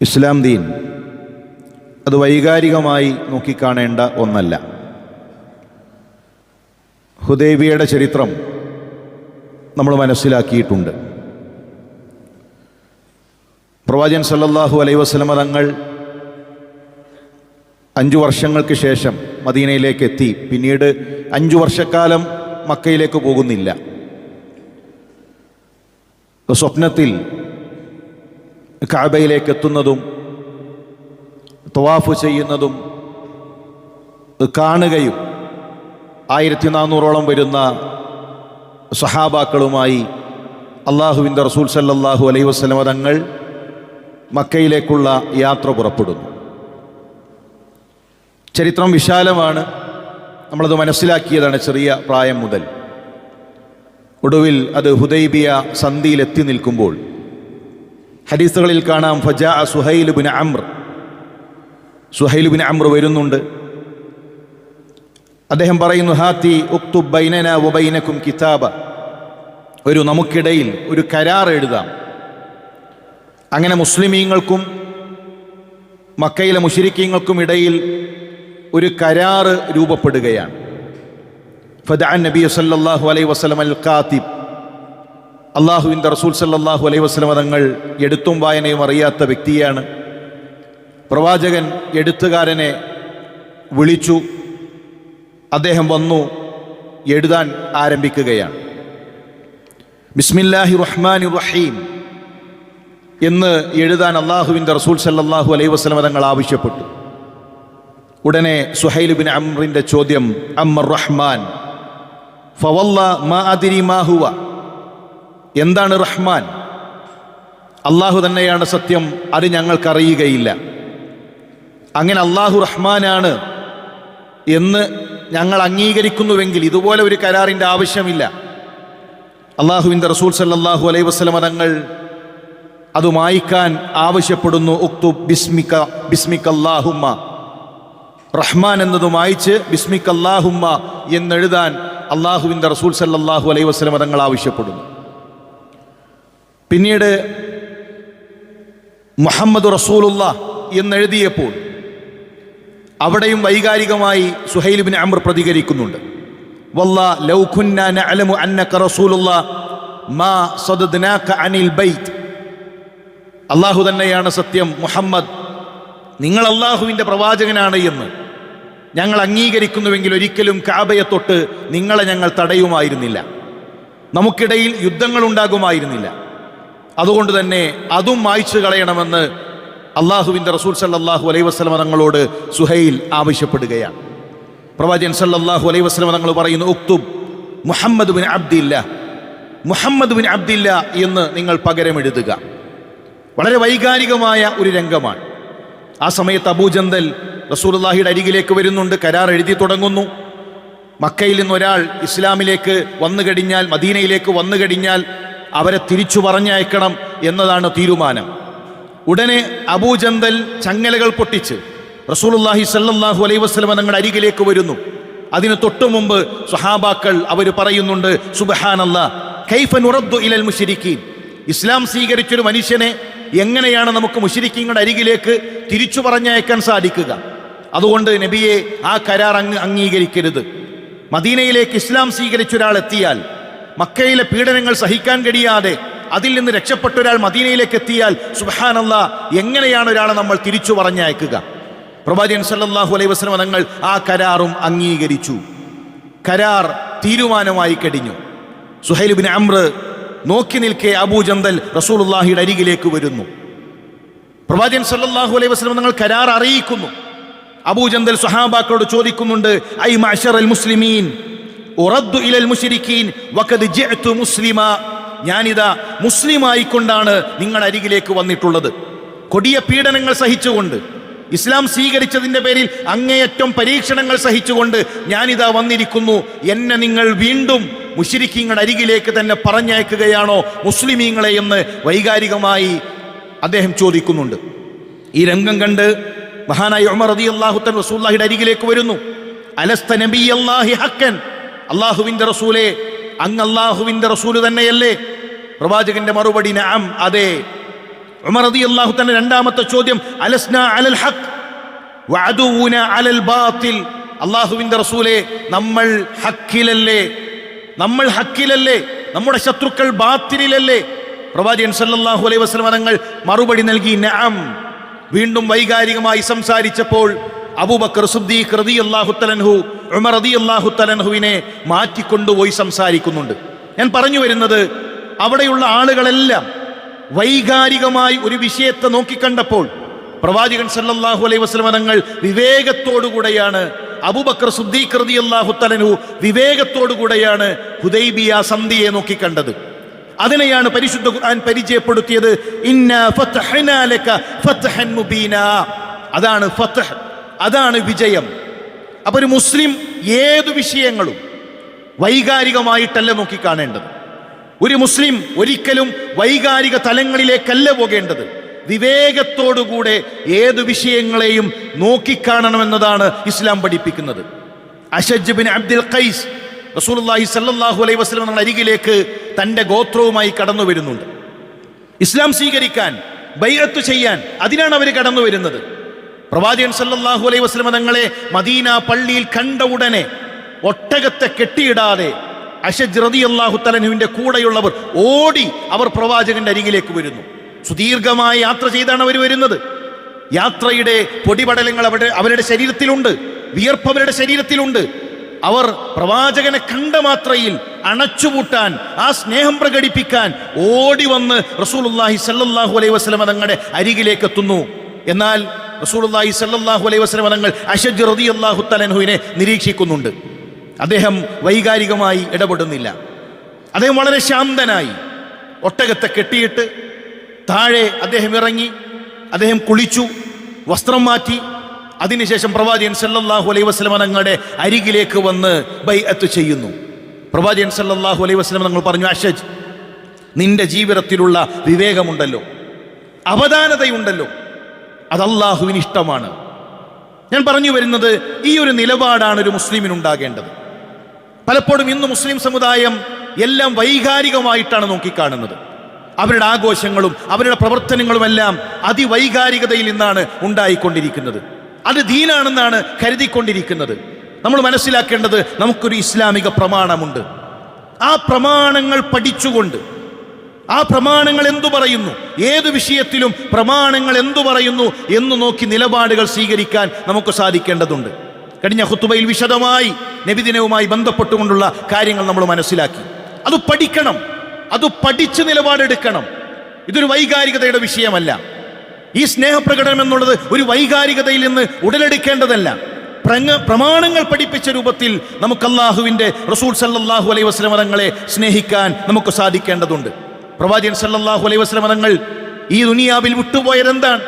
ഇസ്ലാം ദീൻ അത് വൈകാരികമായി നോക്കിക്കാണേണ്ട ഒന്നല്ല. ഹുദൈബിയയുടെ ചരിത്രം നമ്മൾ മനസ്സിലാക്കിയിട്ടുണ്ട്. പ്രവാചകൻ സല്ലല്ലാഹു അലൈ വസ്ലമ തങ്ങൾ അഞ്ചു വർഷങ്ങൾക്ക് ശേഷം മദീനയിലേക്ക് എത്തി. പിന്നീട് അഞ്ചു വർഷക്കാലം മക്കയിലേക്ക് പോകുന്നില്ല. സ്വപ്നത്തിൽ കാബയിലേക്ക് എത്തുന്നതും തവാഫ് ചെയ്യുന്നതും കാണുകയും ആയിരത്തി നാനൂറോളം വരുന്ന സഹാബാക്കളുമായി അള്ളാഹുവിന്റെ റസൂൽ സല്ലാഹു അലൈഹി വസ്ലമ തങ്ങൾ മക്കയിലേക്കുള്ള യാത്ര പുറപ്പെടുന്നു. ചരിത്രം വിശാലമാണ്. നമ്മളത് മനസ്സിലാക്കിയതാണ് ചെറിയ പ്രായം മുതൽ. ഒടുവിൽ അത് ഹുദൈബിയ സന്ധിയിലെത്തി നിൽക്കുമ്പോൾ ഹദീസുകളിൽ കാണാം ഫജാ സുഹൈൽ ബിൻ അമ്ര സുഹൈൽ ബിൻ അമ്ര വരുന്നുണ്ട്. അദ്ദേഹം പറയുന്നു ഹാത്തി ഉക്തു ബൈനന വബൈനക്കും കിതാബ. ഒരു നമുക്കിടയിൽ ഒരു കരാർ എഴുതാം. അങ്ങനെ മുസ്ലിമീങ്ങൾക്കും മക്കയിലെ മുഷരിക്കീങ്ങൾക്കും ഇടയിൽ ഒരു കരാറ് രൂപപ്പെടുകയാണ്. ഫദാൻ നബി സല്ലാഹു അലൈ വസല്ലം അൽ കാത്തിബ് അള്ളാഹുവിന്റെ റസൂൽ സല്ലാഹു അലൈഹി വസ്ലമ തങ്ങൾ എഴുത്തും വായനയും അറിയാത്ത വ്യക്തിയാണ്. പ്രവാചകൻ എഴുത്തുകാരനെ വിളിച്ചു. അദ്ദേഹം വന്നു എഴുതാൻ ആരംഭിക്കുകയാണ്. ബിസ്മില്ലാഹി റഹ്മാൻ റഹീം എന്ന് എഴുതാൻ അള്ളാഹുവിന്റെ റസൂൽ സല്ലാഹു അലൈഹി വസ്ലമ തങ്ങൾ ആവശ്യപ്പെട്ടു. ഉടനെ സുഹൈൽ ബിൻ അമ്രിന്റെ ചോദ്യം അമ്മർ റഹ്മാൻ ഫവല്ല മാ അതിരി മാ ഹുവ? എന്താണ് റഹ്മാൻ? അള്ളാഹു തന്നെയാണ് സത്യം അത് ഞങ്ങൾക്കറിയുകയില്ല. അങ്ങനെ അള്ളാഹു റഹ്മാനാണ് എന്ന് ഞങ്ങൾ അംഗീകരിക്കുന്നുവെങ്കിൽ ഇതുപോലെ ഒരു കരാറിന്റെ ആവശ്യമില്ല. അള്ളാഹുവിന്റെ റസൂൽ സല്ലാഹു അലൈ വസ്ലമ തങ്ങൾ അത് മായ്ക്കാൻ ആവശ്യപ്പെടുന്നു. ഉക്തു ബിസ്മിക ബിസ്മിക്കല്ലാഹുമ്മ റഹ്മാൻ എന്നത് മായ്ച്ച് ബിസ്മിക്കല്ലാഹുമ്മ എന്നെഴുതാൻ അള്ളാഹുവിന്റെ റസൂൽ സല്ലാഹു അലൈഹി വസ്ലമ തങ്ങൾ ആവശ്യപ്പെടുന്നു. പിന്നീട് മുഹമ്മദ് റസൂലുള്ള എന്നെഴുതിയപ്പോൾ അവിടെയും വൈകാരികമായി സുഹൈൽ ബിൻ അമർ പ്രതികരിക്കുന്നുണ്ട്. വല്ല ലൗ കുന്ന നഅലമു അന്നക റസൂലുള്ള മാ സദദ്നാക അനിൽ ബൈത്ത് അള്ളാഹു തന്നെയാണ് സത്യം മുഹമ്മദ് നിങ്ങൾ അള്ളാഹുവിന്റെ പ്രവാചകനാണ് എന്ന് ഞങ്ങൾ അംഗീകരിക്കുന്നുവെങ്കിൽ ഒരിക്കലും കാബയെ തൊട്ട് നിങ്ങളെ ഞങ്ങൾ തടയുമായിരുന്നില്ല. നമുക്കിടയിൽ യുദ്ധങ്ങൾ ഉണ്ടാകുമായിരുന്നില്ല. അതുകൊണ്ട് തന്നെ അതും മായ്ച്ചു കളയണമെന്ന് അള്ളാഹുവിന്റെ റസൂൽ സല്ലാഹു അലൈ വസ്ലമ തങ്ങളോട് സുഹൈൽ ആവശ്യപ്പെടുകയാണ്. പ്രവാചകൻ സല്ലാഹു അലൈ വസ്ലമ തങ്ങൾ പറയുന്നു ഉക്തുബ് Muhammad bin Abdillah Muhammad bin Abdillah എന്ന് നിങ്ങൾ പകരം എഴുതുക വളരെ വൈകാരികമായ ഒരു രംഗമാണ്. ആ സമയത്ത് അബൂജന്തൽ റസൂലുള്ളാഹിയുടെ അരികിലേക്ക് വരുന്നുണ്ട് കരാർ എഴുതി തുടങ്ങുന്നു. മക്കയിൽ നിന്ന് ഒരാൾ ഇസ്ലാമിലേക്ക് വന്നു കഴിഞ്ഞാൽ മദീനയിലേക്ക് വന്നു കഴിഞ്ഞാൽ അവരെ തിരിച്ചു പറഞ്ഞയക്കണം എന്നതാണ് തീരുമാനം. ഉടനെ അബൂജന്തൽ ചങ്ങലകൾ പൊട്ടിച്ച് റസൂലുള്ളാഹി സല്ലാഹു അലൈഹി വസ്ലമ തങ്ങളുടെ അരികിലേക്ക് വരുന്നു. അതിന് തൊട്ടു മുമ്പ് സുഹാബാക്കൾ അവർ പറയുന്നുണ്ട് സുബ്ഹാനല്ലാ കൈഫ നുറദ്ദു ഇലൽ മുശ്രിക്കീൻ. ഇസ്ലാം സ്വീകരിച്ചൊരു മനുഷ്യനെ എങ്ങനെയാണ് നമുക്ക് മുഷിരിക്കീങ്ങളുടെ അരികിലേക്ക് തിരിച്ചു പറഞ്ഞയക്കാൻ സാധിക്കുക? അതുകൊണ്ട് നബിയെ ആ കരാർ അങ്ങ് അംഗീകരിക്കരുത്. മദീനയിലേക്ക് ഇസ്ലാം സ്വീകരിച്ച ഒരാൾ എത്തിയാൽ മക്കയിലെ പീഡനങ്ങൾ സഹിക്കാൻ കഴിയാതെ അതിൽ നിന്ന് രക്ഷപ്പെട്ട ഒരാൾ മദീനയിലേക്ക് എത്തിയാൽ സുബാനല്ല എങ്ങനെയാണ് ഒരാളെ നമ്മൾ തിരിച്ചു പറഞ്ഞയക്കുക? പ്രവാചകൻ സല്ലാഹു അലൈഹി വസല്ലം തങ്ങൾ ആ കരാറും അംഗീകരിച്ചു. കരാർ തീരുമാനമായി കഴിഞ്ഞു. സുഹൈലുബിൻ ബിൻ അമ്ര നോക്കി നിൽക്കെ അബൂജന്തൽ റസൂലുള്ളാഹിയുടെ അരികിലേക്ക് വരുന്നു. പ്രവാചകൻ സല്ലാഹു അലൈഹി വസല്ലം തങ്ങൾ കരാർ അറിയിക്കുന്നു. അബൂജന്തൽ സുഹാബാക്കളോട് ചോദിക്കുന്നുണ്ട് ഐ മഅശറൽ മുസ്ലിമീൻ? ഉറദ്ദു ഇലൽ മുശരിക്കീൻ വഖദ് ജിഅ്തു മുസ്ലിമ. ഞാനിതാ മുസ്ലിമായിക്കൊണ്ടാണ് നിങ്ങൾ അരികിലേക്ക് വന്നിട്ടുള്ളത്. കൊടിയ പീഡനങ്ങൾ സഹിച്ചുകൊണ്ട് ഇസ്ലാം സ്വീകരിച്ചതിന്റെ പേരിൽ അങ്ങേയറ്റം പരീക്ഷണങ്ങൾ സഹിച്ചുകൊണ്ട് ഞാനിതാ വന്നിരിക്കുന്നു. എന്നെ നിങ്ങൾ വീണ്ടും മുഷിരിക്കീങ്ങളുടെ അരികിലേക്ക് തന്നെ പറഞ്ഞയക്കുകയാണോ മുസ്ലിമീങ്ങളെ എന്ന് വൈകാരികമായി അദ്ദേഹം ചോദിക്കുന്നുണ്ട്. ഈ രംഗം കണ്ട് മഹാനായ ഉമർ റതി അള്ളാഹുത്തൻ റസൂല്ലാഹിയുടെ അരികിലേക്ക് വരുന്നു. അലസ്ത നബി അള്ളാഹി ഹക്കൻ അള്ളാഹുവിന്റെ റസൂലെ അങ്ങ് അള്ളാഹുവിന്റെ റസൂൽ തന്നെയല്ലേ? പ്രവാചകന്റെ മറുപടി നാം അതെ. ഉമർ അള്ളാഹു തന്നെ രണ്ടാമത്തെ ചോദ്യം അലസ്ന അലൽ ഹഖ്? വഅദൂന അലൽ ബാത്തിൽ. അള്ളാഹുവിന്റെ റസൂലെ നമ്മൾ ഹക്കിലല്ലേ നമ്മൾ ഹക്കിലല്ലേ നമ്മുടെ ശത്രുക്കൾ ബാത്തിലല്ലേ പ്രവാചകൻ സല്ലല്ലാഹു അലൈഹി വസല്ലം തങ്ങൾ മറുപടി നൽകി നഅം വീണ്ടും വൈകാരികമായി സംസാരിച്ചപ്പോൾ അബൂബക്കർ സുദ്ദീഖ് റളിയല്ലാഹു തലൻഹു ഉമർ റളിയല്ലാഹു തലൻഹുവിനെ മാറ്റിക്കൊണ്ടുപോയി സംസാരിക്കുന്നുണ്ട്. ഞാൻ പറഞ്ഞു വരുന്നത് അവിടെയുള്ള ആളുകളെല്ലാം വൈകാരികമായി ഒരു വിഷയത്തെ നോക്കിക്കണ്ടപ്പോൾ പ്രവാചകൻ സല്ലാഹു അലൈഹി വസല്ലം തങ്ങൾ വിവേകത്തോടുകൂടെയാണ് അബൂബക്കർ സുദ്ദീഖ് റളിയല്ലാഹു തലൻഹു വിവേകത്തോടുകൂടെയാണ് ഹുദൈബിയ സന്ധിയെ നോക്കിക്കണ്ടത്. അതിനെയാണ് പരിശുദ്ധ ഖുർആൻ പരിചയപ്പെടുത്തിയത് ഇന്ന അതാണ് ഫത്ഹ്. അതാണ് വിജയം. അപ്പോൾ ഒരു മുസ്ലിം ഏതു വിഷയങ്ങളും വൈകാരികമായിട്ടല്ല നോക്കിക്കാണേണ്ടത്. ഒരു മുസ്ലിം ഒരിക്കലും വൈകാരിക തലങ്ങളിലേക്കല്ല പോകേണ്ടത്. വിവേകത്തോടുകൂടെ ഏതു വിഷയങ്ങളെയും നോക്കിക്കാണണമെന്നതാണ് ഇസ്ലാം പഠിപ്പിക്കുന്നത്. അഷജ് ബിൻ അബ്ദുൽ ഖൈസ് റസൂലുള്ളാഹി സല്ലാഹു അലൈഹി വസ്ലം നമ്മുടെ അരികിലേക്ക് തന്റെ ഗോത്രവുമായി കടന്നു വരുന്നുണ്ട്. ഇസ്ലാം സ്വീകരിക്കാൻ ബൈഅത്ത് ചെയ്യാൻ അതിനാണ് അവർ കടന്നു വരുന്നത്. പ്രവാചകൻ സല്ലാഹു അലൈഹി വസ്ലമ തങ്ങളെ മദീന പള്ളിയിൽ കണ്ട ഉടനെ ഒട്ടകത്തെ കെട്ടിയിടാതെ അഷജ് റതി അള്ളാഹു തലനുവിന്റെ കൂടെയുള്ളവർ ഓടി അവർ പ്രവാചകന്റെ അരികിലേക്ക് വരുന്നു. സുദീർഘമായ യാത്ര ചെയ്താണ് അവർ വരുന്നത്. യാത്രയുടെ പൊടിപടലങ്ങൾ അവരുടെ അവരുടെ ശരീരത്തിലുണ്ട്. വിയർപ്പ് അവരുടെ ശരീരത്തിലുണ്ട്. അവർ പ്രവാചകനെ കണ്ട മാത്രയിൽ അണച്ചുപൂട്ടാൻ ആ സ്നേഹം പ്രകടിപ്പിക്കാൻ ഓടി വന്ന് റസൂലുള്ളാഹി സല്ലാഹു അലൈഹി വസ്ലമ തങ്ങളുടെ അരികിലേക്ക് എത്തുന്നു. എന്നാൽ റസൂലുള്ളാഹി സല്ലല്ലാഹു അലൈഹി വസല്ലം തങ്ങൾ അഷജ് റളിയല്ലാഹു തലൻഹുവിനെ നിരീക്ഷിക്കുന്നുണ്ട്. അദ്ദേഹം വൈകാരികമായി ഇടപെടുന്നില്ല. അദ്ദേഹം വളരെ ശാന്തനായി ഒട്ടകത്തെ കെട്ടിയിട്ട് താഴെ അദ്ദേഹം ഇറങ്ങി അദ്ദേഹം കുളിച്ചു വസ്ത്രം മാറ്റി അതിനുശേഷം പ്രവാചകൻ സല്ലല്ലാഹു അലൈഹി വസല്ലം തങ്ങളുടെ അരികിലേക്ക് വന്ന് ബൈഅത്ത് ചെയ്യുന്നു. പ്രവാചകൻ സല്ലല്ലാഹു അലൈഹി വസല്ലം തങ്ങൾ പറഞ്ഞു അഷജ് നിന്റെ ജീവിതത്തിലുള്ള വിവേകമുണ്ടല്ലോ അവധാനതയുണ്ടല്ലോ അത് അള്ളാഹുവിന് ഇഷ്ടമാണ്. ഞാൻ പറഞ്ഞു വരുന്നത് ഈ ഒരു നിലപാടാണ് ഒരു മുസ്ലിമിനുണ്ടാകേണ്ടത് പലപ്പോഴും ഇന്ന് മുസ്ലിം സമുദായം എല്ലാം വൈകാരികമായിട്ടാണ് നോക്കിക്കാണുന്നത്. അവരുടെ ആഘോഷങ്ങളും അവരുടെ പ്രവർത്തനങ്ങളുമെല്ലാം അതിവൈകാരികതയിൽ നിന്നാണ് ഉണ്ടായിക്കൊണ്ടിരിക്കുന്നത്. അത് ദീനാണെന്നാണ് കരുതിക്കൊണ്ടിരിക്കുന്നത്. നമ്മൾ മനസ്സിലാക്കേണ്ടത് നമുക്കൊരു ഇസ്ലാമിക പ്രമാണമുണ്ട്. ആ പ്രമാണങ്ങൾ പഠിച്ചുകൊണ്ട് ആ പ്രമാണങ്ങൾ എന്തു പറയുന്നു? ഏത് വിഷയത്തിലും പ്രമാണങ്ങൾ എന്തു പറയുന്നു എന്ന് നോക്കി നിലപാടുകൾ സ്വീകരിക്കാൻ നമുക്ക് സാധിക്കേണ്ടതുണ്ട്. കഴിഞ്ഞ ഹുത്തുബയിൽ വിശദമായി നബിദിനവുമായി ബന്ധപ്പെട്ടുകൊണ്ടുള്ള കാര്യങ്ങൾ നമ്മൾ മനസ്സിലാക്കി. അത് പഠിക്കണം. അത് പഠിച്ച് നിലപാടെടുക്കണം. ഇതൊരു വൈകാരികതയുടെ വിഷയമല്ല. ഈ സ്നേഹപ്രകടനം എന്നുള്ളത് ഒരു വൈകാരികതയിൽ നിന്ന് ഉടലെടുക്കേണ്ടതല്ല. പ്രമാണങ്ങൾ പഠിപ്പിച്ച രൂപത്തിൽ നമുക്ക് അള്ളാഹുവിന്റെ റസൂൽ സല്ലാഹു അലൈഹി വസ്ലം തങ്ങളെ സ്നേഹിക്കാൻ നമുക്ക് സാധിക്കേണ്ടതുണ്ട്. പ്രവാചകൻ സല്ലാഹു അലൈഹി വസ്ലം തങ്ങൾ ഈ ദുനിയാവിൽ വിട്ടുപോയതെന്താണ്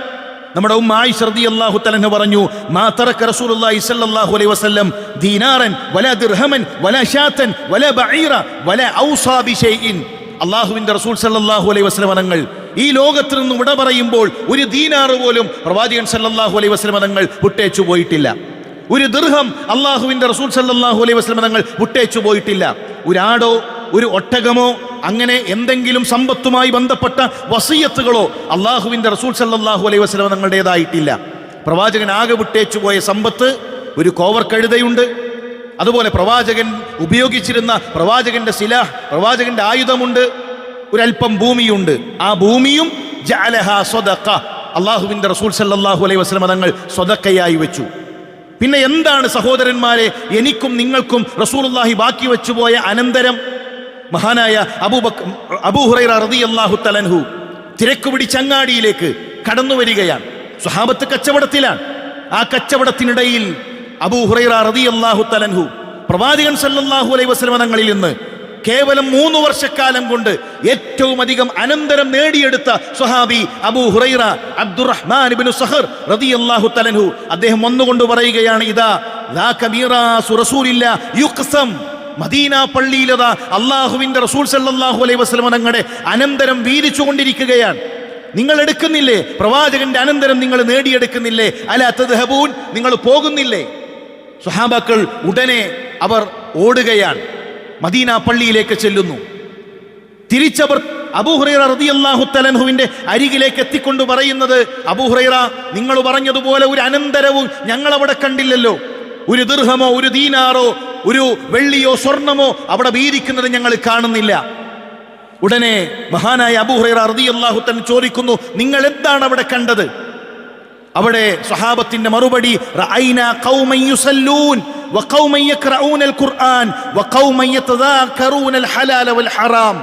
നമ്മുടെ ഉമ്മ ആയിഷ അള്ളാഹു തലഹ പറഞ്ഞു മാ തറക്ക റസൂലുള്ളാഹി സ്വല്ലല്ലാഹു അലൈഹി വസല്ലം ദീനാറൻ വലാ ദിർഹമൻ വലാ ഷാത്തൻ വലാ ബഈറ വലാ ഔസാ ബിശൈഇൻ അള്ളാഹുവിന്റെ റസൂൽ സല്ലല്ലാഹു അലൈഹി വസല്ലം തങ്ങൾ ഈ ലോകത്ത് നിന്ന് വിട പറയുമ്പോൾ ഒരു ദീനാറ് പോലും പ്രവാചകൻ സല്ലല്ലാഹു അലൈഹി വസല്ലം തങ്ങൾ വിട്ടേച്ചു പോയിട്ടില്ല. ഒരു ദീർഘം അള്ളാഹുവിന്റെ റസൂൽ സല്ലാഹു അലൈഹി വസല്ലം തങ്ങൾ വിട്ടേച്ചു പോയിട്ടില്ല. ഒരാടോ ഒരു ഒട്ടകമോ അങ്ങനെ എന്തെങ്കിലും സമ്പത്തുമായി ബന്ധപ്പെട്ട വസീയത്തുകളോ അള്ളാഹുവിന്റെ റസൂൽ സല്ലാഹു അലൈഹി വസല്ലം തങ്ങളുടേതായിട്ടില്ല. പ്രവാചകൻ ആകെ വിട്ടേച്ചു പോയ സമ്പത്ത് ഒരു കോവർ കഴുതയുണ്ട് അതുപോലെ പ്രവാചകൻ ഉപയോഗിച്ചിരുന്ന പ്രവാചകന്റെ ശില പ്രവാചകന്റെ ആയുധമുണ്ട്. ഒരല്പം ഭൂമിയുണ്ട്. ആ ഭൂമിയും ജഅലഹ സ്വദഖ. അള്ളാഹുവിന്റെ റസൂൽ സല്ലാഹു അലൈഹി വസല്ലം തങ്ങൾ സ്വതക്കയായി വെച്ചു. പിന്നെ എന്താണ് സഹോദരന്മാരെ എനിക്കും നിങ്ങൾക്കും റസൂലുള്ളാഹി ബാക്കി വെച്ചുപോയ അനന്തരം? മഹാനായ അബൂബക് അബൂഹുറൈറ അള്ളാഹു തലൻഹു തിരക്ക് പിടിച്ച കടന്നു വരികയാണ്. സ്വഹാബത്ത് കച്ചവടത്തിലാണ്. ആ കച്ചവടത്തിനിടയിൽ അബൂഹുറൈറ അള്ളാഹു തലൻഹു പ്രവാചകൻ സല്ലാഹു വസല്ലം തങ്ങളിൽ നിന്ന് കേവലം മൂന്ന് വർഷക്കാലം കൊണ്ട് ഏറ്റവും അധികം അനന്തരം നേടിയെടുത്ത സ്വഹാബി അബൂ ഹുറൈറ അബ്ദുറഹ്മാൻ ഇബ്നു സഹർ റളിയല്ലാഹു തലൻഹു അദ്ദേഹം ഒന്നുകൊണ്ട് പറയുകയാണ് ഇതാ യുക്സം റസൂലില്ല യുഖ്സം. മദീന പള്ളിയിലതാ അള്ളാഹുവിന്റെ റസൂൽ സല്ലാഹു അലൈഹി വസല്ലം തങ്ങളുടെ അനന്തരം വീതിച്ചു കൊണ്ടിരിക്കുകയാണ് നിങ്ങൾ എടുക്കുന്നില്ലേ? പ്രവാചകന്റെ അനന്തരം നിങ്ങൾ നേടിയെടുക്കുന്നില്ലേ? അല തദ്ഹബൂൻ? നിങ്ങൾ പോകുന്നില്ലേ? സുഹാബാക്കൾ ഉടനെ അവർ ഓടുകയാണ്. മദീന പള്ളിയിലേക്ക് ചെല്ലുന്നു. തിരിച്ചവർ അബൂഹുറൈറ റളിയല്ലാഹു തലൻഹുവിന്റെ അരികിലേക്ക് എത്തിക്കൊണ്ട് പറയുന്നത് അബൂഹുറൈറ നിങ്ങൾ പറഞ്ഞതുപോലെ ഒരു അനന്തരവും ഞങ്ങൾ അവിടെ കണ്ടില്ലല്ലോ. ഒരു ദീർഘമോ ഒരു ദീനാറോ ഒരു വെള്ളിയോ സ്വർണമോ അവിടെ വീതിക്കുന്നത് ഞങ്ങൾ കാണുന്നില്ല. ഉടനെ മഹാനായ അബൂഹുറൈറ റളിയല്ലാഹു തൻ ചോദിക്കുന്നു നിങ്ങൾ എന്താണ് അവിടെ കണ്ടത്? അവിടെ സ്വഹാബത്തിന്റെ മറുപടി റഅയ്നാ يقرؤون القرآن വഖൗമൻ يتذاكرون الحلال والحرام.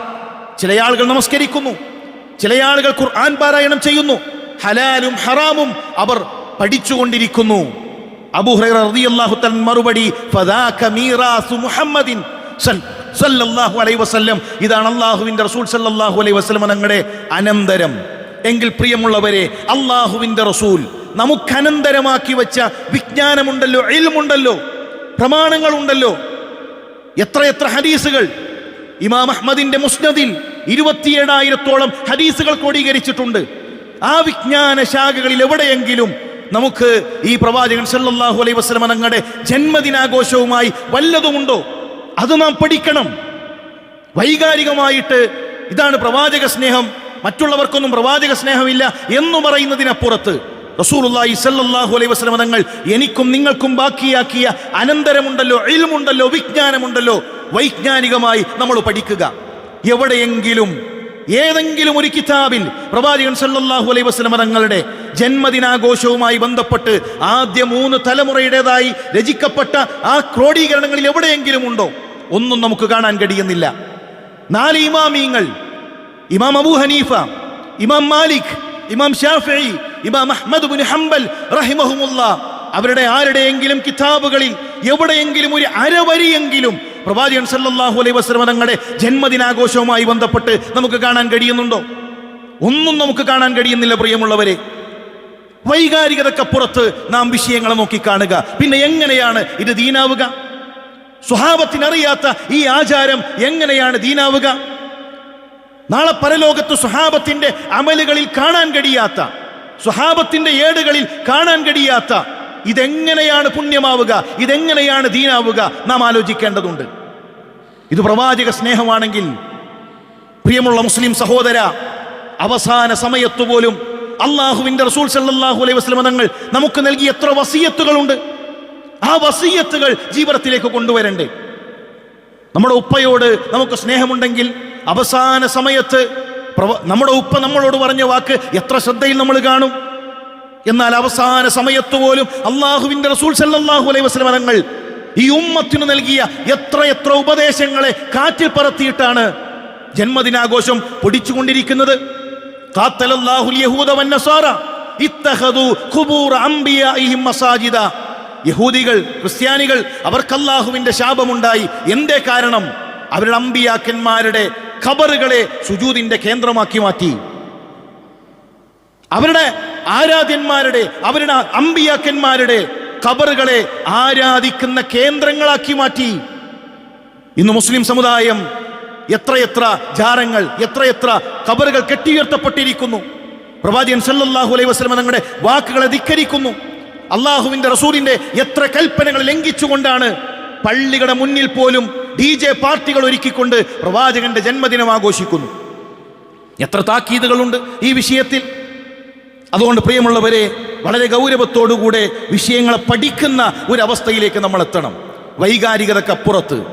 ചില ആളുകൾ നമസ്കരിക്കുന്നു. ചില ആളുകൾ ഖുർആൻ പാരായണം ചെയ്യുന്നു. ഹലാലും ഹറാമും അവർ പഠിച്ചുകൊണ്ടിരിക്കുന്നു. അബൂ ഹുറൈറ റളിയല്ലാഹു തൻ മറുപടി ഫദാക മീറാസു മുഹമ്മദിൻ സല്ലല്ലാഹു അലൈഹി വസല്ലം. ഇതാണ് അള്ളാഹുവിന്റെ റസൂൽ സല്ലല്ലാഹു അലൈഹി വസല്ലം തങ്ങളുടെ അനന്തരം. എങ്കിൽ പ്രിയമുള്ളവരെ അള്ളാഹുവിന്റെ റസൂൽ നമുക്ക് അനന്തരമാക്കി വെച്ച വിജ്ഞാനമുണ്ടല്ലോ ഇൽമുണ്ടല്ലോ. പ്രമാണങ്ങളുണ്ടല്ലോ. എത്രയെത്ര ഹദീസുകൾ. ഇമാം അഹ്മദിന്റെ മുസ്നദിൽ ഇരുപത്തിയേഴായിരത്തോളം ഹദീസുകൾ ക്രോഡീകരിച്ചിട്ടുണ്ട്. ആ വിജ്ഞാന ശാഖകളിൽ എവിടെയെങ്കിലും നമുക്ക് ഈ പ്രവാചകൻ സല്ലാഹു അലൈ വസല്ലം തങ്ങളുടെ ജന്മദിനാഘോഷവുമായി വല്ലതുമുണ്ടോ? അത് നാം പഠിക്കണം. വൈകാരികമായിട്ട് ഇതാണ് പ്രവാചക സ്നേഹം. മറ്റുള്ളവർക്കൊന്നും പ്രവാചക സ്നേഹമില്ല എന്ന് പറയുന്നതിനപ്പുറത്ത് റസൂലുള്ളാഹി സല്ലല്ലാഹു അലൈഹി വസല്ലം തങ്ങൾ എനിക്കും നിങ്ങൾക്കും ബാക്കിയാക്കിയ അനന്തരമുണ്ടല്ലോ ഇൽമുണ്ടല്ലോ വിജ്ഞാനമുണ്ടല്ലോ വൈജ്ഞാനികമായി നമ്മൾ പഠിക്കുക. എവിടെയെങ്കിലും ഏതെങ്കിലും ഒരു കിതാബിൽ പ്രവാചകൻ സല്ലല്ലാഹു അലൈഹി വസല്ലം തങ്ങളുടെ ജന്മദിനാഘോഷവുമായി ബന്ധപ്പെട്ട് ആദ്യ മൂന്ന് തലമുറയുടേതായി രചിക്കപ്പെട്ട ആ ക്രോഡീകരണങ്ങളിൽ എവിടെയെങ്കിലും ഉണ്ടോ ഒന്നും നമുക്ക് കാണാൻ കഴിയുന്നില്ല. നാല് ഇമാമീങ്ങൾ ഇമാം അബു ഹനീഫ ഇമാം മാലിക് ഇമാം ഷാഫി ഇമാം അഹ്മദ് ബുൻ ഹംബൽ റഹിമഹുമുള്ള അവരുടെ ആരുടെയെങ്കിലും കിതാബുകളിൽ എവിടെയെങ്കിലും ഒരു അരവരിയെങ്കിലും പ്രവാചകൻ സല്ലല്ലാഹു അലൈഹി വസല്ലം തങ്ങളുടെ ജന്മദിനാഘോഷവുമായി ബന്ധപ്പെട്ട് നമുക്ക് കാണാൻ കഴിയുന്നുണ്ടോ? ഒന്നും നമുക്ക് കാണാൻ കഴിയുന്നില്ല പ്രിയമുള്ളവരെ. വൈകാരികതക്കപ്പുറത്ത് നാം വിഷയങ്ങളെ നോക്കി കാണുക. പിന്നെ എങ്ങനെയാണ് ഇത് ദീനാവുക? സ്വഹാബത്തിനറിയാത്ത ഈ ആചാരം എങ്ങനെയാണ് ദീനാവുക? നാളെ പരലോകത്ത് സ്വഹാബത്തിന്റെ അമലുകളിൽ കാണാൻ കഴിയാത്ത സ്വഹാബത്തിന്റെ ഏടുകളിൽ കാണാൻ കഴിയാത്ത ഇതെങ്ങനെയാണ് പുണ്യമാവുക ഇതെങ്ങനെയാണ് ദീനാവുക നാം ആലോചിക്കേണ്ടതുണ്ട്. ഇത് പ്രവാചക സ്നേഹമാണെങ്കിൽ പ്രിയമുള്ള മുസ്ലിം സഹോദര അവസാന സമയത്തു പോലും അള്ളാഹുവിന്റെ റസൂൽ സല്ലാഹു അലൈഹി വസല്ലം തങ്ങൾ നമുക്ക് നൽകിയ എത്ര വസീയത്തുകളുണ്ട്. ആ വസീയത്തുകൾ ജീവിതത്തിലേക്ക് കൊണ്ടുവരണ്ടേ. നമ്മുടെ ഉപ്പയോട് നമുക്ക് സ്നേഹമുണ്ടെങ്കിൽ അവസാന സമയത്ത് നമ്മുടെ ഉപ്പ നമ്മളോട് പറഞ്ഞ വാക്ക് എത്ര ശ്രദ്ധയിൽ നമ്മൾ കാണും. എന്നാൽ അവസാന സമയത്ത് പോലും അള്ളാഹുവിന്റെ റസൂൽ സല്ലാഹു അലൈഹി വസല്ലം തങ്ങൾ ഈ ഉമ്മത്തിനു നൽകിയ എത്ര എത്ര ഉപദേശങ്ങളെ കാറ്റിൽ പറത്തിയിട്ടാണ് ജന്മദിനാഘോഷം പൊടിച്ചുകൊണ്ടിരിക്കുന്നത്. യഹൂദികൾ ക്രിസ്ത്യാനികൾ അവർക്കല്ലാഹുവിന്റെ ശാപമുണ്ടായി. എന്തേ കാരണം? അവരുടെ അമ്പിയാക്കന്മാരുടെ ഖബറുകളെ സുജൂദിന്റെ കേന്ദ്രമാക്കി മാറ്റി. അവരുടെ ആരാധ്യന്മാരുടെ അവരുടെ അമ്പിയാക്കന്മാരുടെ ഖബറുകളെ ആരാധിക്കുന്ന കേന്ദ്രങ്ങളാക്കി മാറ്റി. ഇന്ന് മുസ്ലിം സമുദായം എത്രയെത്ര ജാരങ്ങൾ എത്രയെത്ര ഖബറുകൾ കെട്ടിയുയർത്തപ്പെട്ടിരിക്കുന്നു. പ്രവാചകൻ സല്ലല്ലാഹു അലൈഹി വസല്ലം തങ്ങളുടെ വാക്കുകളെ ധിക്കരിക്കുന്നു. അള്ളാഹുവിന്റെ റസൂലിന്റെ എത്ര കൽപ്പനകൾ ലംഘിച്ചുകൊണ്ടാണ് പള്ളികളുടെ മുന്നിൽ പോലും ഡി ജെ പാർട്ടികൾ ഒരുക്കിക്കൊണ്ട് പ്രവാചകന്റെ ജന്മദിനം ആഘോഷിക്കുന്നു. എത്ര താക്കീതുകളുണ്ട് ഈ വിഷയത്തിൽ? അതുകൊണ്ട് പ്രിയമുള്ളവരെ വളരെ ഗൗരവത്തോടുകൂടെ വിഷയങ്ങളെ പഠിക്കുന്ന ഒരു അവസ്ഥയിലേക്ക് നമ്മൾ എത്തണം. വൈകാരികതക്കപ്പുറത്ത്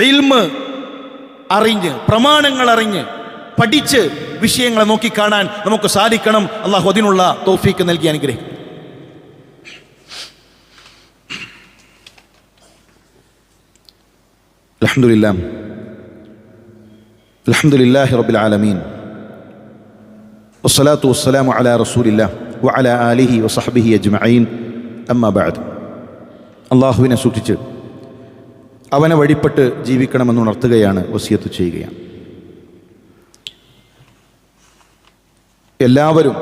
ഇൽമ് അറിഞ്ഞ് പ്രമാണങ്ങൾ അറിഞ്ഞ് പഠിച്ച് വിഷയങ്ങളെ നോക്കിക്കാണാൻ നമുക്ക് സാധിക്കണം. അള്ളാഹു അതിനുള്ള തോഫീക്ക് നൽകി അനുഗ്രഹിക്കും الحمد لله الحمد لله رب العالمين والصلاة والسلام على رسول الله وعلى آله وصحبه أجمعين أما بعد അള്ളാഹുവിനെ സൂക്ഷിച്ച് അവനെ വഴിപ്പെട്ട് ജീവിക്കണമെന്ന് ഉണർത്തുകയാണ് വസിയത്ത് ചെയ്യുകയാണ് എല്ലാവരും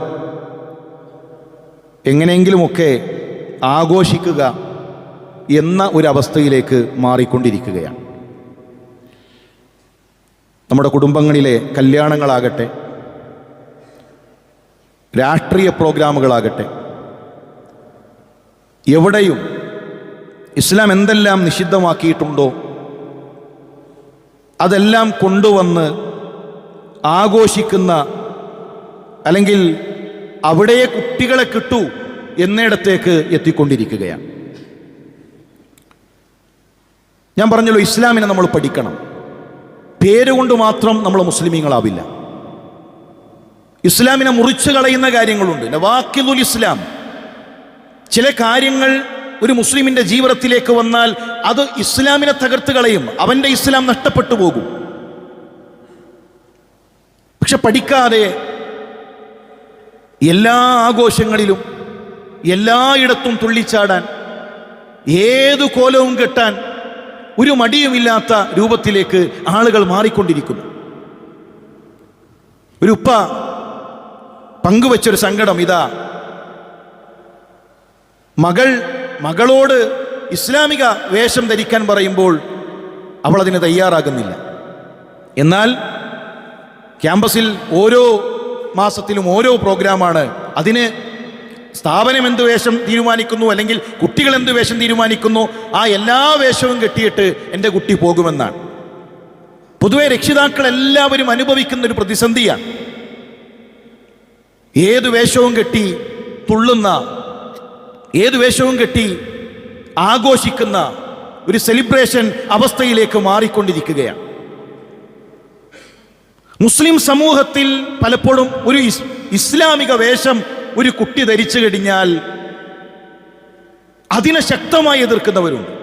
എങ്ങനെയെങ്കിലുമൊക്കെ ആഘോഷിക്കുക എന്ന ഒരു അവസ്ഥയിലേക്ക് മാറിക്കൊണ്ടിരിക്കുകയാണ് നമ്മുടെ കുടുംബങ്ങളിലെ കല്യാണങ്ങളാകട്ടെ രാഷ്ട്രീയ പ്രോഗ്രാമുകളാകട്ടെ എവിടെയും ഇസ്ലാം എന്തെല്ലാം നിഷിദ്ധമാക്കിയിട്ടുണ്ടോ അതെല്ലാം കൊണ്ടുവന്ന് ആഘോഷിക്കുന്ന അല്ലെങ്കിൽ അവിടെ കുട്ടികളെ കിട്ടൂ എന്നിടത്തേക്ക് എത്തിക്കൊണ്ടിരിക്കുകയാണ്. ഞാൻ പറഞ്ഞല്ലോ ഇസ്ലാമിനെ നമ്മൾ പഠിക്കണം. പേരുകൊണ്ട് മാത്രം നമ്മൾ മുസ്ലിമീങ്ങളാവില്ല. ഇസ്ലാമിനെ മുറിച്ചു കളയുന്ന കാര്യങ്ങളുണ്ട്. നവാക്കിദുൽ ഇസ്ലാം. ചില കാര്യങ്ങൾ ഒരു മുസ്ലിമിന്റെ ജീവിതത്തിലേക്ക് വന്നാൽ അത് ഇസ്ലാമിനെ തകർത്ത് കളയും. അവന്റെ ഇസ്ലാം നഷ്ടപ്പെട്ടു പോകും. പക്ഷെ പഠിക്കാതെ എല്ലാ ആഘോഷങ്ങളിലും എല്ലായിടത്തും തുള്ളിച്ചാടാൻ ഏതു കോലവും കെട്ടാൻ ഒരു മടിയുമില്ലാത്ത രൂപത്തിലേക്ക് ആളുകൾ മാറിക്കൊണ്ടിരിക്കുന്നു. ഒരു ഉപ്പ പങ്കുവച്ചൊരു സങ്കടം ഇതാ മകൾ മകളോട് ഇസ്ലാമിക വേഷം ധരിക്കാൻ പറയുമ്പോൾ അവൾ അതിന് തയ്യാറാകുന്നില്ല. എന്നാൽ ക്യാമ്പസിൽ ഓരോ മാസത്തിലും ഓരോ പ്രോഗ്രാമാണ്. അതിന് സ്ഥാപനം എന്ത് വേഷം തീരുമാനിക്കുന്നു? അല്ലെങ്കിൽ കുട്ടികൾ എന്ത് വേഷം തീരുമാനിക്കുന്നു? ആ എല്ലാ വേഷവും കെട്ടിയിട്ട് എന്റെ കുട്ടി പോകുമെന്നാണ്. പൊതുവെ രക്ഷിതാക്കൾ എല്ലാവരും അനുഭവിക്കുന്ന ഒരു പ്രതിസന്ധിയാണ്. ഏത് വേഷവും കെട്ടി തുള്ളുന്ന ഏത് വേഷവും കെട്ടി ആഘോഷിക്കുന്ന ഒരു സെലിബ്രേഷൻ അവസ്ഥയിലേക്ക് മാറിക്കൊണ്ടിരിക്കുകയാണ്. മുസ്ലിം സമൂഹത്തിൽ പലപ്പോഴും ഒരു ഇസ്ലാമിക വേഷം ഒരു കുട്ടി ധരിച്ചു കഴിഞ്ഞാൽ അതിനെ ശക്തമായി എതിർക്കുന്നവരുണ്ട്.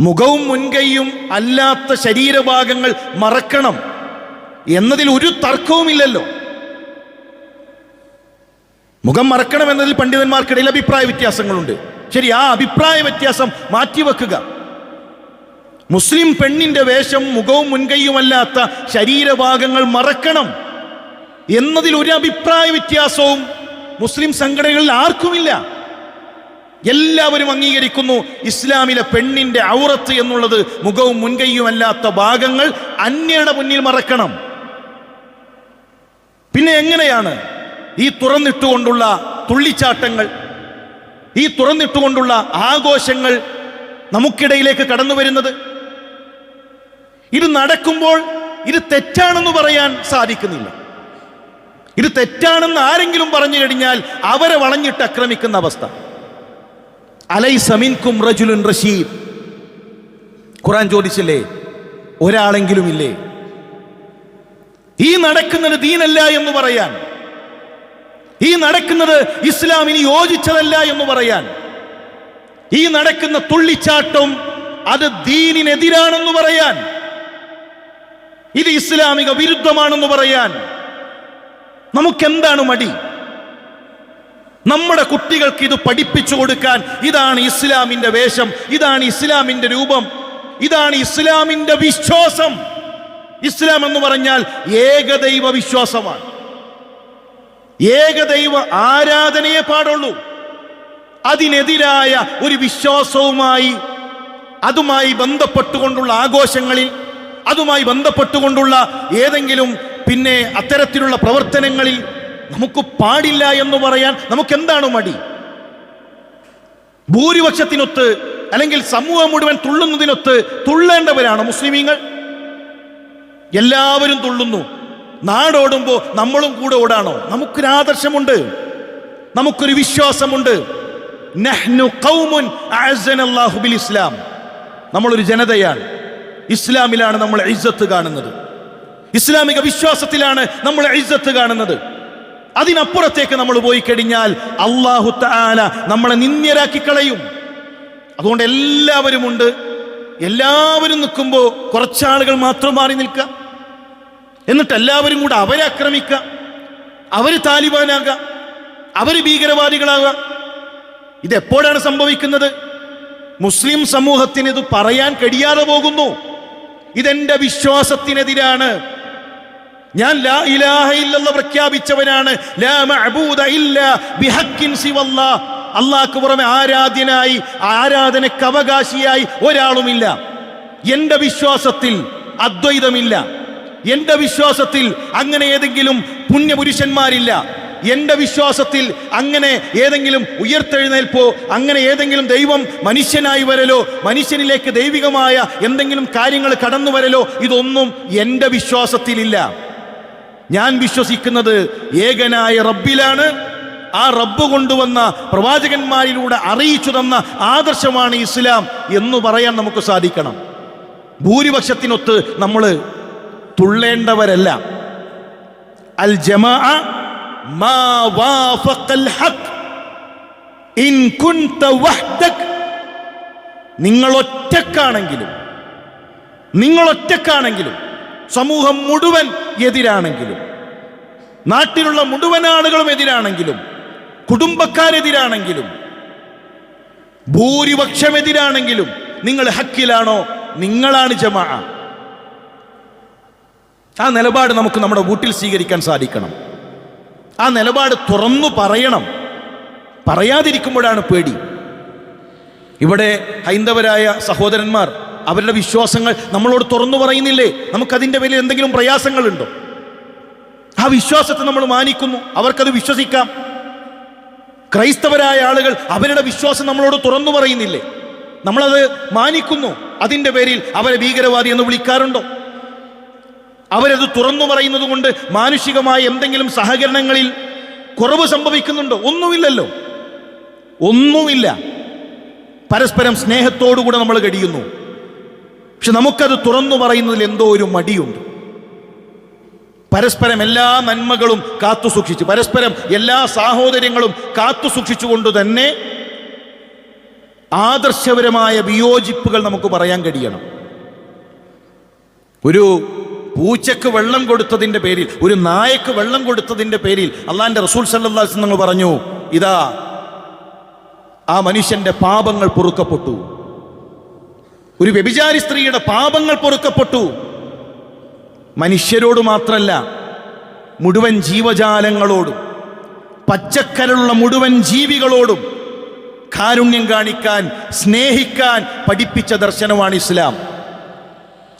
മുഖവും മുൻകൈയും അല്ലാത്ത ശരീരഭാഗങ്ങൾ മറക്കണം എന്നതിൽ ഒരു തർക്കവുമില്ലല്ലോ. മുഖം മറക്കണം എന്നതിൽ പണ്ഡിതന്മാർക്കിടയിൽ അഭിപ്രായ വ്യത്യാസങ്ങളുണ്ട്. ശരി ആ അഭിപ്രായ വ്യത്യാസം മാറ്റിവെക്കുക. മുസ്ലിം പെണ്ണിന്റെ വേഷം മുഖവും മുൻകൈയുമല്ലാത്ത ശരീരഭാഗങ്ങൾ മറക്കണം. എന്നതിൽ ഒരു അഭിപ്രായ വ്യത്യാസവും മുസ്ലിം സംഘടനകളിൽ ആർക്കുമില്ല. എല്ലാവരും അംഗീകരിക്കുന്നു ഇസ്ലാമിലെ പെണ്ണിന്റെ ഔറത്ത് എന്നുള്ളത് മുഖവും മുൻകൈയുമല്ലാത്ത ഭാഗങ്ങൾ അന്യയുടെ മുന്നിൽ മറക്കണം. പിന്നെ എങ്ങനെയാണ് ഈ തുറന്നിട്ടുകൊണ്ടുള്ള തുള്ളിച്ചാട്ടങ്ങൾ ഈ തുറന്നിട്ടുകൊണ്ടുള്ള ആഘോഷങ്ങൾ നമുക്കിടയിലേക്ക് കടന്നു വരുന്നത്? ഇത് നടക്കുമ്പോൾ ഇത് തെറ്റാണെന്ന് പറയാൻ സാധിക്കുന്നില്ല. ഇത് തെറ്റാണെന്ന് ആരെങ്കിലും പറഞ്ഞു കഴിഞ്ഞാൽ അവരെ വളഞ്ഞിട്ട് ആക്രമിക്കുന്ന അവസ്ഥ. അലൈ സമീൻകും റജുലുൻ റഷീദ് ഖുറാൻ ചോദിച്ചില്ലേ? ഒരാളെങ്കിലും ഇല്ലേ? ഈ നടക്കുന്നത് ദീനല്ല എന്ന് പറയാൻ. ഈ നടക്കുന്നത് ഇസ്ലാമിന് യോജിച്ചതല്ല എന്ന് പറയാൻ. ഈ നടക്കുന്ന തുള്ളിച്ചാട്ടം അത് ദീനിനെതിരാണെന്ന് പറയാൻ. ഇത് ഇസ്ലാമിക വിരുദ്ധമാണെന്ന് പറയാൻ. നമുക്കെന്താണ് മടി? നമ്മുടെ കുട്ടികൾക്ക് ഇത് പഠിപ്പിച്ചു കൊടുക്കാൻ ഇതാണ് ഇസ്ലാമിന്റെ വേഷം ഇതാണ് ഇസ്ലാമിന്റെ രൂപം ഇതാണ് ഇസ്ലാമിന്റെ വിശ്വാസം. ഇസ്ലാം എന്ന് പറഞ്ഞാൽ ഏകദൈവ വിശ്വാസമാണ്. ഏകദൈവ ആരാധനയെ പാടുള്ളൂ. അതിനെതിരായ ഒരു വിശ്വാസവുമായി അതുമായി ബന്ധപ്പെട്ടുകൊണ്ടുള്ള ആഘോഷങ്ങളിൽ അതുമായി ബന്ധപ്പെട്ടുകൊണ്ടുള്ള ഏതെങ്കിലും പിന്നെ അത്തരത്തിലുള്ള പ്രവർത്തനങ്ങളിൽ നമുക്ക് പാടില്ല എന്ന് പറയാൻ നമുക്ക് എന്താണ് മടി? ഭൂരിപക്ഷത്തിനൊത്ത് അല്ലെങ്കിൽ സമൂഹം മുഴുവൻ തുള്ളുന്നതിനൊത്ത് തുള്ളേണ്ടവരാണ് മുസ്ലിമീങ്ങൾ? എല്ലാവരും തുള്ളുന്നു. നാടോടുമ്പോൾ നമ്മളും കൂടെ ഓടാണോ? നമുക്കൊരു ആദർശമുണ്ട്. നമുക്കൊരു വിശ്വാസമുണ്ട്. ഇസ്ലാം. നമ്മളൊരു ജനതയാണ്. ഇസ്ലാമിലാണ് നമ്മൾ ഇജ്ജത്ത് കാണുന്നത്. ഇസ്ലാമിക വിശ്വാസത്തിലാണ് നമ്മൾ ഇജ്ജത്ത് കാണുന്നത്. അതിനപ്പുറത്തേക്ക് നമ്മൾ പോയി കഴിഞ്ഞാൽ അള്ളാഹു തആല നമ്മളെ നിന്ദ്യരാക്കി കളയും. അതുകൊണ്ട് എല്ലാവരും ഉണ്ട്. എല്ലാവരും നിൽക്കുമ്പോൾ കുറച്ചാളുകൾ മാത്രം മാറി നിൽക്കുക. എന്നിട്ട് എല്ലാവരും കൂടെ അവരെ ആക്രമിക്കുക. അവർ താലിബാനാകുക. അവർ ഭീകരവാദികളാകുക. ഇതെപ്പോഴാണ് സംഭവിക്കുന്നത്? മുസ്ലിം സമൂഹത്തിന് ഇത് പറയാൻ കഴിയാതെ പോകുന്നു. ഇതെന്റെ വിശ്വാസത്തിനെതിരാണ്. ഞാൻ ലാ ഇലാഹ ഇല്ലെന്ന് പ്രഖ്യാപിച്ചവനാണ്. ലാ മഅബൂദ ബിഹക്കിൻ അള്ളാഹ്ക്ക് പുറമെ ആരാധ്യനായി ആരാധനയ്ക്ക് അവകാശിയായി ഒരാളുമില്ല. എന്റെ വിശ്വാസത്തിൽ അദ്വൈതമില്ല. എന്റെ വിശ്വാസത്തിൽ അങ്ങനെ ഏതെങ്കിലും പുണ്യപുരുഷന്മാരില്ല. എന്റെ വിശ്വാസത്തിൽ അങ്ങനെ ഏതെങ്കിലും ഉയർത്തെഴുന്നേൽപ്പോ അങ്ങനെ ഏതെങ്കിലും ദൈവം മനുഷ്യനായി വരലോ മനുഷ്യനിലേക്ക് ദൈവികമായ എന്തെങ്കിലും കാര്യങ്ങൾ കടന്നു വരലോ ഇതൊന്നും എന്റെ വിശ്വാസത്തിലില്ല. ഞാൻ വിശ്വസിക്കുന്നത് ഏകനായ റബ്ബിലാണ്. ആ റബ്ബ് കൊണ്ടുവന്ന പ്രവാചകന്മാരിലൂടെ അറിയിച്ചു തന്ന ആദർശമാണ് ഇസ്ലാം എന്ന് പറയാൻ നമുക്ക് സാധിക്കണം. ഭൂരിപക്ഷത്തിനൊത്ത് നമ്മൾ തുള്ളേണ്ടവരല്ല. അൽ ജമാ നിങ്ങൾ ഒറ്റക്കാണെങ്കിലും നിങ്ങൾ ഒറ്റക്കാണെങ്കിലും സമൂഹം മുഴുവൻ എതിരാണെങ്കിലും നാട്ടിലുള്ള മുഴുവൻ ആളുകളും എതിരാണെങ്കിലും കുടുംബക്കാരെതിരാണെങ്കിലും ഭൂരിപക്ഷം എതിരാണെങ്കിലും നിങ്ങൾ ഹക്കിലാണോ? നിങ്ങളാണ് ജമാ. ആ നിലപാട് നമുക്ക് നമ്മുടെ വീട്ടിൽ സ്വീകരിക്കാൻ സാധിക്കണം. ആ നിലപാട് തുറന്നു പറയണം. പറയാതിരിക്കുമ്പോഴാണ് പേടി. ഇവിടെ ഹൈന്ദവരായ സഹോദരന്മാർ അവരുടെ വിശ്വാസങ്ങൾ നമ്മളോട് തുറന്നു പറയുന്നില്ലേ? നമുക്കതിന്റെ പേരിൽ എന്തെങ്കിലും പ്രയാസങ്ങളുണ്ടോ? ആ വിശ്വാസത്തെ നമ്മൾ മാനിക്കുന്നു. അവർക്കത് വിശ്വസിക്കാം. ക്രൈസ്തവരായ ആളുകൾ അവരുടെ വിശ്വാസം നമ്മളോട് തുറന്നു പറയുന്നില്ലേ? നമ്മളത് മാനിക്കുന്നു. അതിന്റെ പേരിൽ അവരെ ഭീകരവാദി എന്ന് വിളിക്കാറുണ്ടോ? അവരത് തുറന്നു പറയുന്നത് കൊണ്ട് മാനുഷികമായ എന്തെങ്കിലും സഹകരണങ്ങളിൽ കുറവ് സംഭവിക്കുന്നുണ്ടോ? ഒന്നുമില്ലല്ലോ. ഒന്നുമില്ല. പരസ്പരം സ്നേഹത്തോടുകൂടെ നമ്മൾ കഴിയുന്നു. പക്ഷെ നമുക്കത് തുറന്നു പറയുന്നതിൽ എന്തോ ഒരു മടിയുണ്ട്. പരസ്പരം എല്ലാ നന്മകളും കാത്തു സൂക്ഷിച്ച്. പരസ്പരം എല്ലാ സാഹോദര്യങ്ങളും കാത്തു സൂക്ഷിച്ചുകൊണ്ട് തന്നെ ആദർശപരമായ വിയോജിപ്പുകൾ നമുക്ക് പറയാൻ കഴിയണം. ഒരു പൂച്ചക്ക് വെള്ളം കൊടുത്തതിന്റെ പേരിൽ ഒരു നായക്ക് വെള്ളം കൊടുത്തതിന്റെ പേരിൽ അള്ളാന്റെ റസൂൽ സല്ലാസ് നിങ്ങൾ പറഞ്ഞു ഇതാ ആ മനുഷ്യന്റെ പാപങ്ങൾ പൊറുക്കപ്പെട്ടു. ഒരു വ്യഭിചാരി സ്ത്രീയുടെ പാപങ്ങൾ പൊറുക്കപ്പെട്ടു. മനുഷ്യരോട് മാത്രമല്ല മുഴുവൻ ജീവജാലങ്ങളോടും പച്ചക്കലുള്ള മുഴുവൻ ജീവികളോടും കാരുണ്യം കാണിക്കാൻ സ്നേഹിക്കാൻ പഠിപ്പിച്ച ദർശനമാണ് ഇസ്ലാം.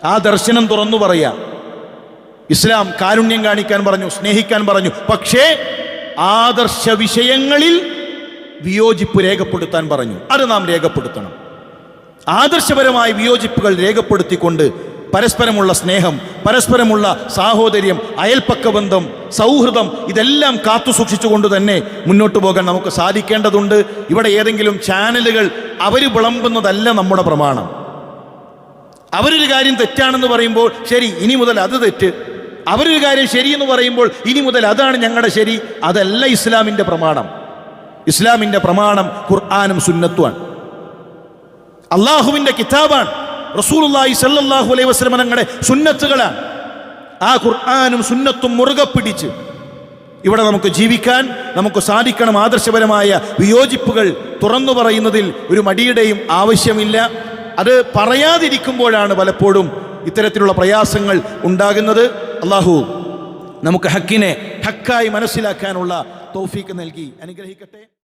ആ ദർശനം തുറന്നു പറയാ. ഇസ്ലാം കാരുണ്യം കാണിക്കാൻ പറഞ്ഞു സ്നേഹിക്കാൻ പറഞ്ഞു. പക്ഷേ ആദർശ വിഷയങ്ങളിൽ വിയോജിപ്പ് രേഖപ്പെടുത്താൻ പറഞ്ഞു. അത് നാം രേഖപ്പെടുത്തണം. ആദർശപരമായ വിയോജിപ്പുകൾ രേഖപ്പെടുത്തിക്കൊണ്ട് പരസ്പരമുള്ള സ്നേഹം പരസ്പരമുള്ള സാഹോദര്യം അയൽപ്പക്ക ബന്ധം സൗഹൃദം ഇതെല്ലാം കാത്തു സൂക്ഷിച്ചുകൊണ്ട് തന്നെ മുന്നോട്ട് പോകാൻ നമുക്ക് സാധിക്കേണ്ടതുണ്ട്. ഇവിടെ ഏതെങ്കിലും ചാനലുകൾ അവർ വിളമ്പുന്നതല്ല നമ്മുടെ പ്രമാണം. അവരൊരു കാര്യം തെറ്റാണെന്ന് പറയുമ്പോൾ ശരി ഇനി മുതൽ അത് തെറ്റ്. അവരൊരു കാര്യം ശരിയെന്ന് പറയുമ്പോൾ ഇനി മുതൽ അതാണ് ഞങ്ങളുടെ ശരി. അതല്ല ഇസ്ലാമിന്റെ പ്രമാണം. ഇസ്ലാമിന്റെ പ്രമാണം ഖുർആാനും സുന്നത്തുമാണ് അള്ളാഹുവിന്റെ കിതാബാണ്. റസൂലുള്ളാഹി സല്ലാഹു അലൈഹി വസല്ലം തങ്ങളുടെ സുന്നത്തുകളാണ്. ആ ഖുർആാനും സുന്നത്തും മുറുകെ പിടിച്ച് ഇവിടെ നമുക്ക് ജീവിക്കാൻ നമുക്ക് സാധിക്കണം ആദർശപരമായ വിയോജിപ്പുകൾ തുറന്നു പറയുന്നതിൽ ഒരു മടിയുടെയും ആവശ്യമില്ല. അത് പറയാതിരിക്കുമ്പോഴാണ് പലപ്പോഴും ഇത്തരത്തിലുള്ള പ്രയാസങ്ങൾ ഉണ്ടാകുന്നത്. അള്ളാഹു നമുക്ക് ഹക്കിനെ ഹക്കായി മനസ്സിലാക്കാനുള്ള തോഫീക്ക് നൽകി. അനുഗ്രഹിക്കട്ടെ.